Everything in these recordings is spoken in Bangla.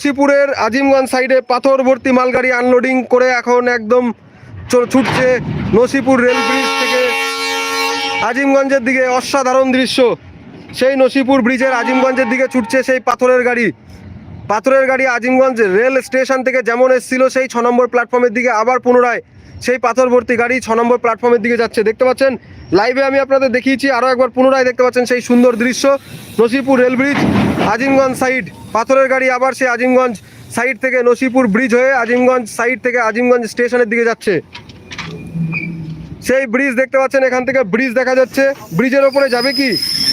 শ্রীপুরের আজিমগঞ্জ সাইডে পাথর ভর্তি মালগাড়ি আনলোডিং করে এখন একদম ছুটছে নসিপুর রেল ব্রিজ থেকে। আজিমগঞ্জের দিকে অসাধারণ দৃশ্য। সেই নসিপুর ব্রিজের আজিমগঞ্জের দিকে ছুটছে সেই পাথরের গাড়ি। পাথরের গাড়ি আজিমগঞ্জ রেল স্টেশন থেকে যেমন এসেছিল সেই ছ নম্বর প্ল্যাটফর্মের দিকে আবার পুনরায় সেই পাথর ভর্তি গাড়ি ছ নম্বর প্ল্যাটফর্মের দিকে যাচ্ছে। দেখতে পাচ্ছেন লাইভে আমি আপনাদের দেখিয়েছি আরও একবার পুনরায় দেখতে পাচ্ছেন সেই সুন্দর দৃশ্য। Nasipur rail bridge Azimganj side. পাথরের গাড়ি আবার সেই আজিমগঞ্জ সাইড থেকে নসিপুর ব্রিজ হয়ে আজিমগঞ্জ সাইড থেকে আজিমগঞ্জ স্টেশনের দিকে যাচ্ছে। সেই ব্রিজ দেখতে পাচ্ছেন, এখান থেকে ব্রিজ দেখা যাচ্ছে। ব্রিজের ওপরে যাবে কি?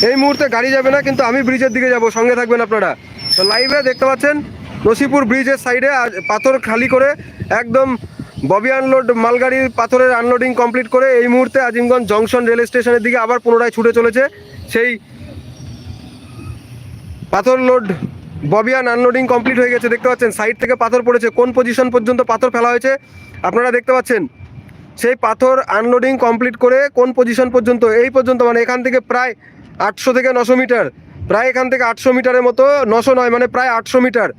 এই মুহূর্তে গাড়ি যাবে না, কিন্তু আমি ব্রিজের দিকে যাব, সঙ্গে থাকবেন আপনারা। তো লাইভে দেখতে পাচ্ছেন, নসিপুর ব্রিজের সাইডে পাথর খালি করে একদম ববি আনলোড মালগাড়ির পাথরের আনলোডিং কমপ্লিট করে এই মুহূর্তে আজিমগঞ্জ জংশন রেল স্টেশনের দিকে আবার পুনরায় ছুটে চলেছে। সেই পাথর লোড ববিয়ান আনলোডিং কমপ্লিট হয়ে গেছে, দেখতে পাচ্ছেন? সাইড থেকে পাথর পড়েছে, কোন পজিশন পর্যন্ত পাথর ফেলা হয়েছে? আপনারা দেখতে পাচ্ছেন, সেই পাথর আনলোডিং কমপ্লিট করে কোন পজিশন পর্যন্ত? এই পর্যন্ত মানে এখান থেকে প্রায় আটশো থেকে নশো মিটার, প্রায় এখান থেকে আটশো মিটারের মতো নশো নয় মানে প্রায় আটশো মিটার।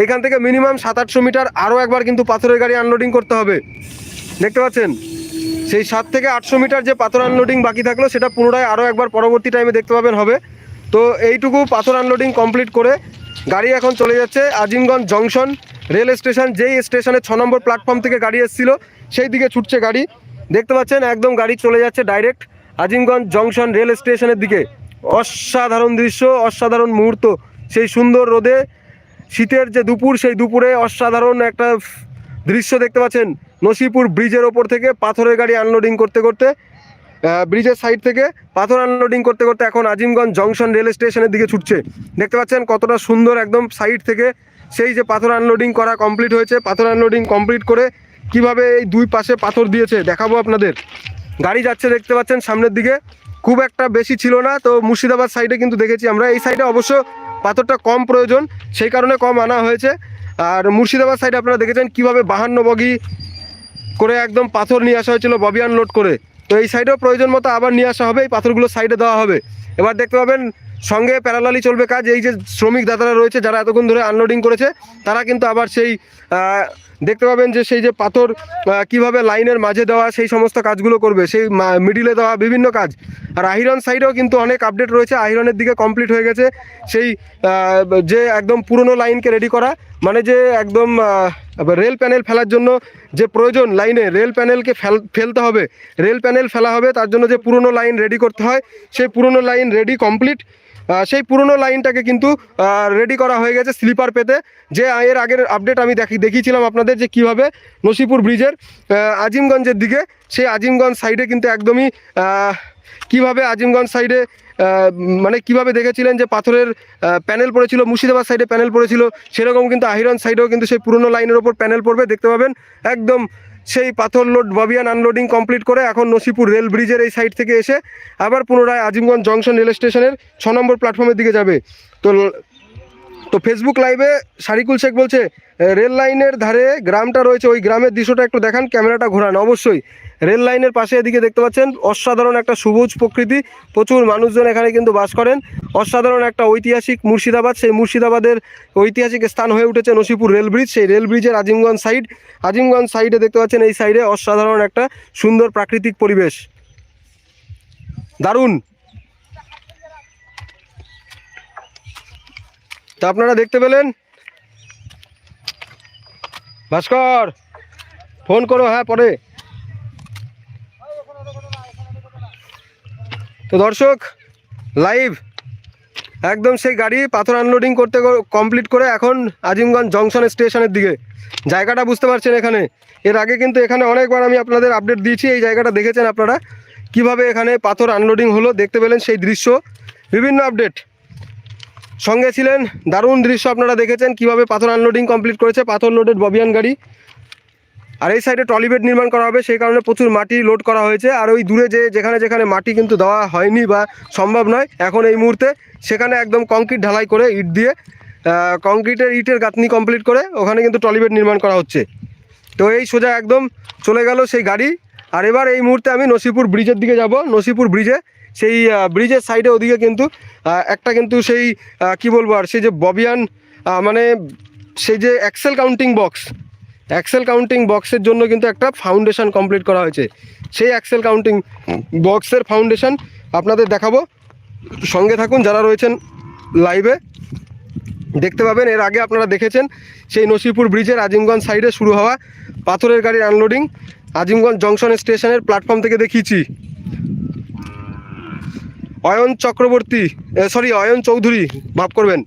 এইখান থেকে মিনিমাম সাত আটশো মিটার আরও একবার কিন্তু পাথরের গাড়ি আনলোডিং করতে হবে। দেখতে পাচ্ছেন? সেই সাত থেকে আটশো মিটার যে পাথর আনলোডিং বাকি থাকল, সেটা পুনরায় আরও একবার পরবর্তী টাইমে দেখতে পাবেন, হবে। তো এইটুকু পাথর আনলোডিং কমপ্লিট করে গাড়ি এখন চলে যাচ্ছে আজিমগঞ্জ জংশন রেল স্টেশন, যেই স্টেশনে ছ নম্বর প্ল্যাটফর্ম থেকে গাড়ি এসেছিল, সেই দিকে ছুটছে গাড়ি। দেখতে পাচ্ছেন, একদম গাড়ি চলে যাচ্ছে ডাইরেক্ট আজিমগঞ্জ জংশন রেল স্টেশনের দিকে। অসাধারণ দৃশ্য, অসাধারণ মুহূর্ত, সেই সুন্দর রোদে, শীতের যে দুপুর, সেই দুপুরে অসাধারণ একটা দৃশ্য দেখতে পাচ্ছেন, নসিপুর ব্রিজের ওপর থেকে পাথরের গাড়ি আনলোডিং করতে করতে। ব্রিজের সাইড থেকে পাথর আনলোডিং করতে করতে এখন আজিমগঞ্জ জংশন রেল স্টেশনের দিকে ছুটছে। দেখতে পাচ্ছেন কতটা সুন্দর একদম সাইড থেকে সেই যে পাথর আনলোডিং করা কমপ্লিট হয়েছে। পাথর আনলোডিং কমপ্লিট করে কীভাবে এই দুই পাশে পাথর দিয়েছে দেখাবো আপনাদের। গাড়ি যাচ্ছে দেখতে পাচ্ছেন সামনের দিকে। খুব একটা বেশি ছিল না, তো মুর্শিদাবাদ সাইডে কিন্তু দেখেছি আমরা। এই সাইডে অবশ্য পাথরটা কম প্রয়োজন, সেই কারণে কম আনা হয়েছে। আর মুর্শিদাবাদ সাইডে আপনারা দেখেছেন কীভাবে বাহান্ন বগি করে একদম পাথর নিয়ে আসা হয়েছিল ববিয়ান লোড করে। তো এই সাইডেও প্রয়োজন মতো আবার নিয়ে আসা হবে, এই পাথরগুলো সাইডে দেওয়া হবে। এবার দেখতে পাবেন, সঙ্গে প্যারালালি চলবে কাজ, এই যে শ্রমিক দাদারা রয়েছে, যারা এতক্ষণ ধরে আনলোডিং করেছে, তারা কিন্তু আবার সেই দেখতে পাবেন যে সেই যে পাথর কীভাবে লাইনের মাঝে দেওয়া, সেই সমস্ত কাজগুলো করবে। সেই মিডিলে দেওয়া বিভিন্ন কাজ। আর আহিরন সাইডেও কিন্তু অনেক আপডেট রয়েছে। আহিরনের দিকে কমপ্লিট হয়ে গেছে। সেই যে একদম পুরনো লাইনকে রেডি করা মানে যে একদম রেল প্যানেল ফেলার জন্য যে প্রয়োজন লাইনে রেল প্যানেলকে ফেল, ফেলতে হবে। রেল প্যানেল ফেলা হবে, তার জন্য যে পুরনো লাইন রেডি করতে হয়, সেই পুরনো লাইন রেডি কমপ্লিট সেই পুরনো লাইনটাকে কিন্তু রেডি করা হয়ে গেছে স্লিপার পেতে। যে এর আগের আপডেট আমি দেখি দেখিয়েছিলাম আপনাদের যে কীভাবে নসিপুর ব্রিজের আজিমগঞ্জের দিকে, সেই আজিমগঞ্জ সাইডে কিন্তু একদমই কীভাবে আজিমগঞ্জ সাইডে মানে কীভাবে দেখেছিলেন যে পাথরের প্যানেল পড়েছিল, মুর্শিদাবাদ সাইডে প্যানেল পড়েছিল, সেরকম কিন্তু আহিরন সাইডেও কিন্তু সেই পুরনো লাইনের ওপর প্যানেল পড়বে, দেখতে পাবেন। একদম সেই পাথর লোড ববিয়ান আনলোডিং কমপ্লিট করে এখন নসিপুর রেল ব্রিজের এই সাইড থেকে এসে আবার পুনরায় আজিমগঞ্জ জংশন রেল স্টেশনের ছ নম্বর প্ল্যাটফর্মের দিকে যাবে। তো তো ফেসবুক লাইভে সারিকুল শেখ বলছে রেল লাইনের ধারে গ্রামটা রয়েছে, ওই গ্রামের দৃশ্যটা একটু দেখান, ক্যামেরাটা ঘোরান। অবশ্যই, রেল লাইনের পাশে এদিকে দেখতে পাচ্ছেন, অসাধারণ একটা সবুজ প্রকৃতি, প্রচুর মানুষজন এখানে কিন্তু বাস করেন। অসাধারণ একটা ঐতিহাসিক মুর্শিদাবাদ, সেই মুর্শিদাবাদের ঐতিহাসিক স্থান হয়ে উঠেছে নসিপুর রেল ব্রিজ, সেই রেল ব্রিজের আজিমগঞ্জ সাইড। আজিমগঞ্জ সাইডে দেখতে পাচ্ছেন এই সাইডে অসাধারণ একটা সুন্দর প্রাকৃতিক পরিবেশ। দারুণ! তা আপনারা দেখতে পেলেন? ভাস্কর, ফোন করো হ্যাঁ পরে। তো দর্শক, লাইভ। একদম সেই গাড়ি, পাথর আনলোডিং করতে কমপ্লিট করে এখন আজিমগঞ্জ জংশন স্টেশনের দিকে। জায়গাটা বুঝতে পারছেন এখানে। এর আগে কিন্তু এখানে অনেকবার আমি আপনাদের আপডেট দিয়েছি, এই জায়গাটা দেখেছেন আপনারা? কীভাবে এখানে পাথর আনলোডিং হলো, দেখতে পেলেন সেই দৃশ্য। বিভিন্ন আপডেট সঙ্গে ছিলেন দারুণ দৃশ্য আপনারা দেখেছেন, কীভাবে পাথর আনলোডিং কমপ্লিট করেছে, পাথর লোডেড ববিয়ান গাড়ি। আর এই সাইডে টলিবেড নির্মাণ করা হবে, সেই কারণে প্রচুর মাটি লোড করা হয়েছে, আর ওই দূরে যে যেখানে যেখানে মাটি কিন্তু দেওয়া হয়নি বা সম্ভব নয়, এখন এই মুহূর্তে সেখানে একদম কংক্রিট ঢালাই করে ইট দিয়ে কংক্রিটের ইটের গাঁথনি কমপ্লিট করে ওখানে কিন্তু টলিবেড নির্মাণ করা হচ্ছে। তো এই সোজা একদম চলে গেল সেই গাড়ি, আর এবার এই মুহূর্তে আমি নসিপুর ব্রিজের দিকে যাব, নসিপুর ব্রিজে সেই ব্রিজের সাইডে ওদিকে কিন্তু একটা কিন্তু সেই কি বলব আর, সেই যে ববিয়ান মানে সেই যে axle counting box axle counting বক্সের জন্য কিন্তু একটা ফাউন্ডেশন কমপ্লিট করা হয়েছে। সেই অ্যাক্সেল কাউন্টিং বক্সের ফাউন্ডেশন আপনাদের দেখাবো। সঙ্গে থাকুন যারা রয়েছেন লাইভে দেখতে পাবেন, এর আগে আপনারা দেখেছেন, সেই নসিপুর ব্রিজের আজিমগঞ্জ সাইডে শুরু হওয়া পাথরের গাড়ির আনলোডিং আজিমগঞ্জ জংশন স্টেশনের প্ল্যাটফর্ম থেকে দেখিয়েছি। অয়ন চক্রবর্তী সরি অয়ন চৌধুরী, মাফ করবেন।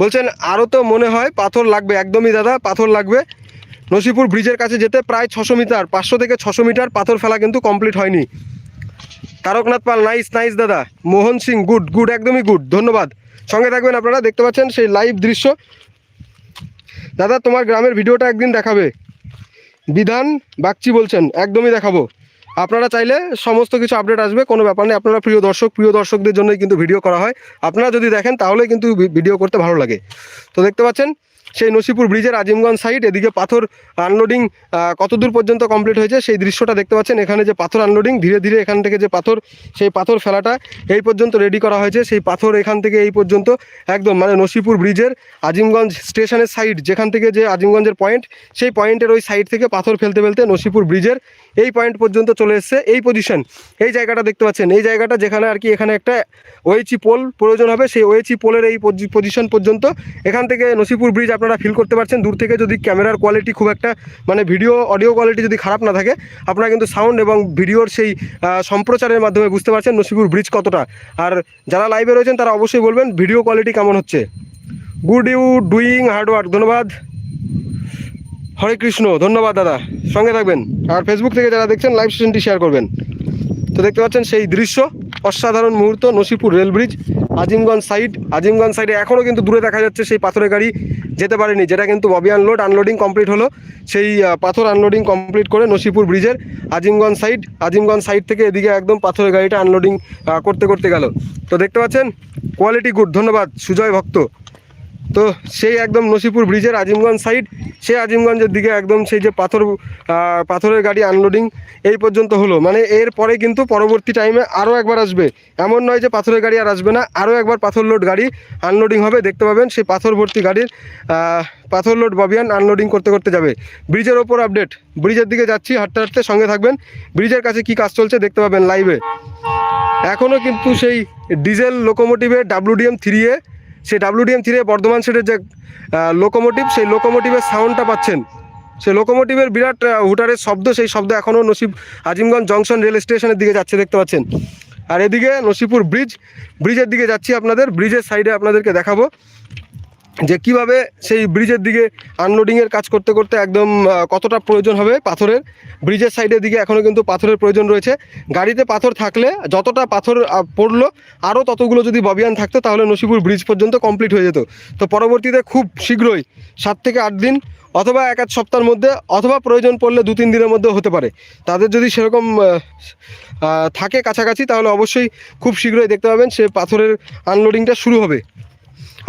বলছেন আরও তো মনে হয় পাথর লাগবে, একদমই দাদা, পাথর লাগবে। নসিপুর ব্রিজের কাছে যেতে প্রায় ছশো মিটার, পাঁচশো থেকে ছশো মিটার পাথর ফেলা কিন্তু কমপ্লিট হয়নি। তারকনাথ পাল, নাইস নাইস দাদা। মোহন সিং, গুড গুড, একদমই গুড, ধন্যবাদ। সঙ্গে থাকবেন আপনারা, দেখতে পাচ্ছেন সেই লাইভ দৃশ্য। দাদা, তোমার গ্রামের ভিডিওটা একদিন দেখাবে। বিধান বাগচি বলছেন, একদমই দেখাবো। আপনারা চাইলে সমস্ত কিছু আপডেট আসবে, কোনো ব্যাপার নেই। আপনারা প্রিয় দর্শক, প্রিয় দর্শকদের জন্যই কিন্তু ভিডিও করা হয়। আপনারা যদি দেখেন, তাহলে কিন্তু ভিডিও করতে ভালো লাগে। তো দেখতে পাচ্ছেন, সেই নসিপুর ব্রিজের আজিমগঞ্জ সাইড এদিকে পাথর আনলোডিং কতদূর পর্যন্ত কমপ্লিট হয়েছে, সেই দৃশ্যটা দেখতে পাচ্ছেন। এখানে যে পাথর আনলোডিং ধীরে ধীরে এখান থেকে যে পাথর, সেই পাথর ফেলাটা এই পর্যন্ত রেডি করা হয়েছে। সেই পাথর এখান থেকে এই পর্যন্ত একদম মানে নসিপুর ব্রিজের আজিমগঞ্জ স্টেশনের সাইড যেখান থেকে যে আজিমগঞ্জের পয়েন্ট সেই পয়েন্টের ওই সাইড থেকে পাথর ফেলতে ফেলতে নসিপুর ব্রিজের এই পয়েন্ট পর্যন্ত চলে এসছে। এই পজিশন এই জায়গাটা দেখতে পাচ্ছেন, এই জায়গাটা যেখানে আর কি এখানে একটা ওয়েচি পোল প্রয়োজন হবে, সেই ওয়েচি পোলের এই পজিশন পর্যন্ত এখান থেকে নসিপুর ব্রিজ আপনারা ফিল করতে পারছেন। দূর থেকে যদি ক্যামেরার কোয়ালিটি খুব একটা মানে ভিডিও অডিও কোয়ালিটি যদি খারাপ না থাকে, আপনারা কিন্তু সাউন্ড এবং ভিডিওর সেই সম্প্রচারের মাধ্যমে বুঝতে পারছেন নসিপুর ব্রিজ কতটা। আর যারা লাইভে রয়েছেন তারা অবশ্যই বলবেন ভিডিও কোয়ালিটি কেমন হচ্ছে। গুড ইউ ডুইং হার্ডওয়ার্ক ধন্যবাদ। হরে কৃষ্ণ, ধন্যবাদ দাদা। সঙ্গে থাকবেন। আর ফেসবুক থেকে যারা দেখছেন লাইভ সেশনটি শেয়ার করবেন। তো দেখতে পাচ্ছেন সেই দৃশ্য, অসাধারণ মুহূর্ত, Nasipur rail bridge Azimganj side Azimganj সাইডে এখনও কিন্তু দূরে দেখা যাচ্ছে সেই পাথরের গাড়ি। যেতে পারেনি, যেটা কিন্তু ববি আনলোড আনলোডিং কমপ্লিট হলো। সেই পাথর আনলোডিং কমপ্লিট করে নসিপুর ব্রিজের আজিমগঞ্জ সাইড আজিমগঞ্জ সাইড থেকে এদিকে একদম পাথরের গাড়িটা আনলোডিং করতে করতে গেল। তো দেখতে পাচ্ছেন কোয়ালিটি গুড ধন্যবাদ, সুজয় ভক্ত। তো সেই একদম নসিপুর ব্রিজের আজিমগঞ্জ সাইড সেই আজিমগঞ্জের দিকে একদম সেই যে পাথর পাথরের গাড়ি আনলোডিং এই পর্যন্ত হলো। মানে এর পরে কিন্তু পরবর্তী টাইমে আরও একবার আসবে। এমন নয় যে পাথরের গাড়ি আর আসবে না আরও একবার পাথর লোড গাড়ি আনলোডিং হবে। দেখতে পাবেন সেই পাথর ভর্তি গাড়ির পাথর লোড ববিয়ান আনলোডিং করতে করতে যাবে। ব্রিজের ওপর আপডেট ব্রিজের দিকে যাচ্ছি, হাঁটতে হাঁটতে সঙ্গে থাকবেন। ব্রিজের কাছে কি কাজ চলছে দেখতে পাবেন লাইভে এখনও কিন্তু সেই ডিজেল লোকোমোটিভের ডাব্লুডিএম থ্রি এ সেই ডাব্লুডিএম থ্রি বর্ধমান সেটের যে লোকোমোটিভ সেই লোকোমোটিভের সাউন্ডটা পাচ্ছেন। সেই লোকোমোটিভের বিরাট হুটারের শব্দ, সেই শব্দ এখনও নসিব, আজিমগঞ্জ জংশন রেল স্টেশনের দিকে যাচ্ছে, দেখতে পাচ্ছেন। আর এদিকে নসিপুর ব্রিজ ব্রিজের দিকে যাচ্ছি আপনাদের ব্রিজের সাইডে আপনাদেরকে দেখাবো। যে কীভাবে সেই ব্রিজের দিকে আনলোডিংয়ের কাজ করতে করতে একদম কতটা প্রয়োজন হবে পাথরের, ব্রিজের সাইডের দিকে এখনও কিন্তু পাথরের প্রয়োজন রয়েছে। গাড়িতে পাথর থাকলে যতটা পাথর পড়ল আরও ততগুলো যদি ববিয়ান থাকতো, তাহলে নসিপুর ব্রিজ পর্যন্ত কমপ্লিট হয়ে যেত। তো পরবর্তীতে খুব শীঘ্রই সাত থেকে আট দিন, অথবা এক আধ সপ্তাহের মধ্যে, অথবা প্রয়োজন পড়লে দু তিন দিনের মধ্যে হতে পারে। তাদের যদি সেরকম থাকে কাছাকাছি, তাহলে অবশ্যই খুব শীঘ্রই দেখতে পাবেন সে পাথরের আনলোডিংটা শুরু হবে।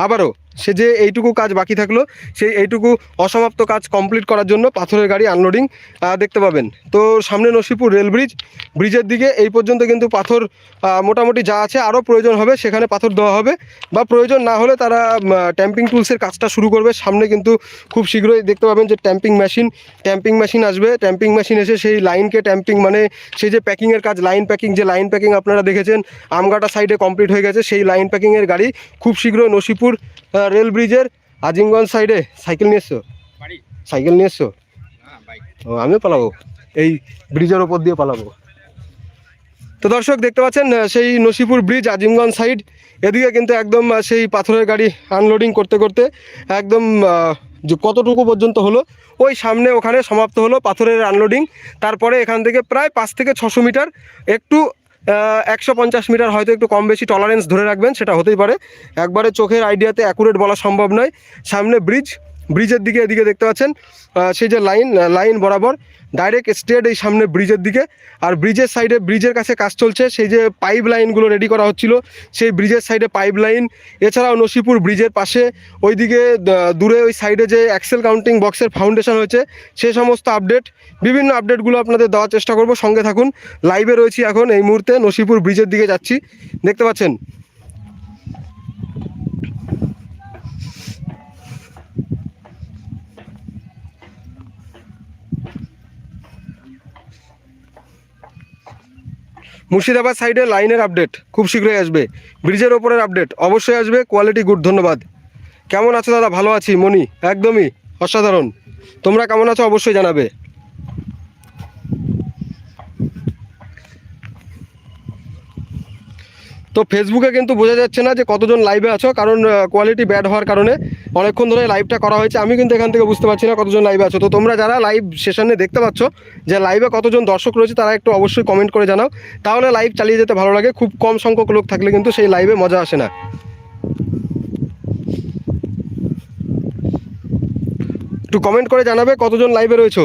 আবারও সে যে এইটুকু কাজ বাকি থাকল, সেই এইটুকু অসমাপ্ত কাজ কমপ্লিট করার জন্য পাথরের গাড়ি আনলোডিং দেখতে পাবেন। তো সামনে নসিপুর রেল ব্রিজ ব্রিজের দিকে এই পর্যন্ত কিন্তু পাথর মোটামুটি যা আছে আরও প্রয়োজন হবে, সেখানে পাথর দেওয়া হবে। বা প্রয়োজন না হলে তারা ট্যাম্পিং টুলসের কাজটা শুরু করবে। সামনে কিন্তু খুব শীঘ্রই দেখতে পাবেন যে ট্যাম্পিং মেশিন ট্যাম্পিং মেশিন আসবে। ট্যাম্পিং মেশিন এসে সেই লাইনকে ট্যাম্পিং মানে সেই যে প্যাকিংয়ের কাজ লাইন প্যাকিং যে লাইন প্যাকিং আপনারা দেখেছেন, আমগাটা সাইডে কমপ্লিট হয়ে গেছে। সেই লাইন প্যাকিংয়ের গাড়ি খুব শীঘ্রই নসিপুর রেল ব্রিজের আজিমগঞ্জ সাইডে সাইকেল নিয়ে এসছো সাইকেল নিয়ে এসছো ও আমিও পালাবো। এই ব্রিজের ওপর দিয়ে পালাবো। তো দর্শক দেখতে পাচ্ছেন সেই নসিপুর ব্রিজ আজিমগঞ্জ সাইড এদিকে কিন্তু একদম সেই পাথরের গাড়ি আনলোডিং করতে করতে একদম যে কতটুকু পর্যন্ত হলো ওই সামনে ওখানে সমাপ্ত হলো পাথরের আনলোডিং তারপরে এখান থেকে প্রায় পাঁচ থেকে ছশো মিটার একটু একশো পঞ্চাশ মিটার হয়তো একটু কম বেশি টলারেন্স ধরে রাখবেন, সেটা হতেই পারে। একবারে চোখের আইডিয়াতে অ্যাকুরেট বলা সম্ভব নয়। সামনে ব্রিজ ব্রিজের দিকে এদিকে দেখতে পাচ্ছেন সেই যে লাইন লাইন বরাবর ডাইরেক্ট স্ট্রেট এই সামনে ব্রিজের দিকে। আর ব্রিজের সাইডে ব্রিজের কাছে কাজ চলছে। সেই যে পাইপ লাইনগুলো রেডি করা হচ্ছিল, সেই ব্রিজের সাইডে পাইপ লাইন এছাড়াও নসিপুর ব্রিজের পাশে, ওইদিকে দূরে ওই সাইডে যে অ্যাক্সেল কাউন্টিং বক্সের ফাউন্ডেশন হয়েছে সে সমস্ত আপডেট বিভিন্ন আপডেটগুলো আপনাদের দেওয়ার চেষ্টা করব। সঙ্গে থাকুন। লাইভে রয়েছি এখন এই মুহূর্তে। নসিপুর ব্রিজের দিকে যাচ্ছি। দেখতে পাচ্ছেন? মুর্শিদাবাদ সাইডে লাইনের আপডেট খুব শীঘ্রই আসবে। ব্রিজের ওপরের আপডেট অবশ্যই আসবে। কোয়ালিটি গুড ধন্যবাদ। কেমন আছো দাদা? ভালো আছি? মনি একদমই অসাধারণ। তোমরা কেমন আছো? অবশ্যই জানাবে। তো ফেসবুকে কিন্তু বোঝা যাচ্ছে না যে কতজন লাইভে আছো, কারণ কোয়ালিটি ব্যাড হওয়ার কারণে অনেকক্ষণ ধরে লাইভটা করা হয়েছে। আমি কিন্তু এখান থেকে বুঝতে পারছি না কতজন লাইভে আছো। তো তোমরা যারা লাইভ সেশনে দেখতে পাচ্ছ যে লাইভে কতজন দর্শক রয়েছে, তারা একটু অবশ্যই কমেন্ট করে জানাও। তাহলে লাইভ চালিয়ে যেতে ভালো লাগে। খুব কম সংখ্যক লোক থাকলে কিন্তু সেই লাইভে মজা আসে না। একটু কমেন্ট করে জানাবে কতজন লাইভে রয়েছো।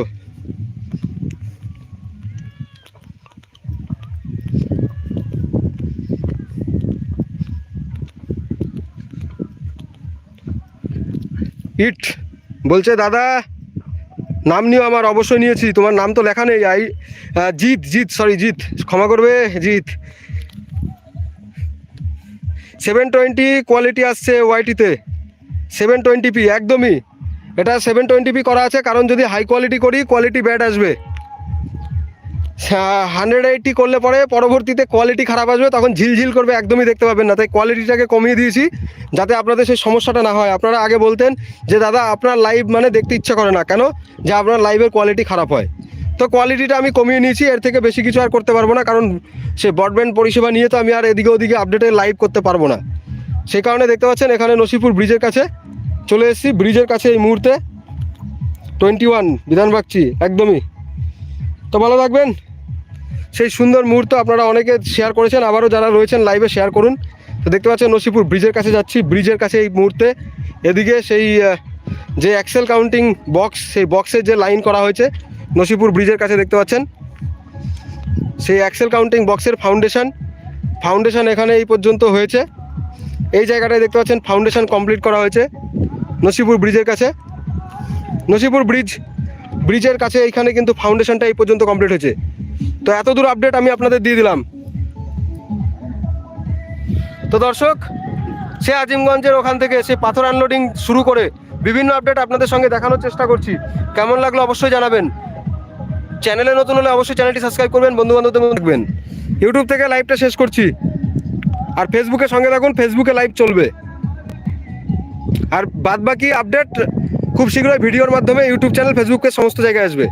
ইট বলছে, দাদা, নাম নিও আমার, অবশ্যই নিয়েছি। তোমার নাম তো লেখা নেই। আই জিৎ জিৎ সরি জিৎ। ক্ষমা করবে, জিৎ। সেভেন টোয়েন্টি কোয়ালিটি আসছে ওয়াইটিতে সেভেন টোয়েন্টি পি একদমই। এটা সেভেন টোয়েন্টি পি করা আছে, কারণ যদি হাই কোয়ালিটি করি কোয়ালিটি ব্যাড আসবে। হান্ড্রেড এইটটি করলে পরে পরবর্তীতে কোয়ালিটি খারাপ আসবে, তখন ঝিলঝিল করবে, একদমই দেখতে পাবেন না। তাই কোয়ালিটিটাকে কমিয়ে দিয়েছি, যাতে আপনাদের সেই সমস্যাটা না হয়। আপনারা আগে বলতেন যে, দাদা, আপনার লাইভ মানে দেখতে ইচ্ছা করে না। কেন? যে, আপনার লাইভের কোয়ালিটি খারাপ হয়। তো কোয়ালিটিটা আমি কমিয়ে নিয়েছি, এর থেকে বেশি কিছু আর করতে পারব না, কারণ সে ব্রডব্যান্ড পরিষেবা নিয়ে তো আমি আর এদিকে ওদিকে আপডেটে লাইভ করতে পারব না। সেই কারণে দেখতে পাচ্ছেন, এখানে নসিপুর ব্রিজের কাছে চলে এসেছি। ব্রিজের কাছে এই মুহূর্তে টোয়েন্টি ওয়ান বিধানবাগচি, একদমই। তো ভালো থাকবেন। সেই সুন্দর মুহূর্ত আপনারা অনেকে শেয়ার করেছেন, আবারও যারা রয়েছেন লাইভে শেয়ার করুন। তো দেখতে পাচ্ছেন নসিপুর ব্রিজের কাছে যাচ্ছি, ব্রিজের কাছে এই মুহূর্তে। এদিকে সেই যে অ্যাক্সেল কাউন্টিং বক্স সেই বক্সের যে লাইন করা হয়েছে, নসিপুর ব্রিজের কাছে দেখতে পাচ্ছেন। সেই অ্যাক্সেল কাউন্টিং বক্সের ফাউন্ডেশন ফাউন্ডেশন এখানে এই পর্যন্ত হয়েছে। এই জায়গাটায় দেখতে পাচ্ছেন ফাউন্ডেশন কমপ্লিট করা হয়েছে নসিপুর ব্রিজের কাছে। নসিপুর ব্রিজ ব্রিজের কাছে এইখানে কিন্তু ফাউন্ডেশনটা এই পর্যন্ত কমপ্লিট হয়েছে। তো এত দূর আপডেট আমি আপনাদের দিয়ে দিলাম। তো দর্শক, সে আজিমগঞ্জের ওখান থেকে সে পাথর আনলোডিং শুরু করে বিভিন্ন আপডেট আপনাদের সঙ্গে দেখানোর চেষ্টা করছি। কেমন লাগল অবশ্যই জানাবেন। চ্যানেলে নতুন হলে অবশ্যই চ্যানেলটি সাবস্ক্রাইব করবেন বন্ধু বান্ধবদের দেখবেন ইউটিউব থেকে লাইভটা শেষ করছি। আর ফেসবুকের সঙ্গে থাকুন ফেসবুকে লাইভ চলবে। আর বাদবাকি আপডেট খুব শীঘ্রই ভিডিওর মাধ্যমে ইউটিউব চ্যানেল ফেসবুকে সমস্ত জায়গায় আসবে।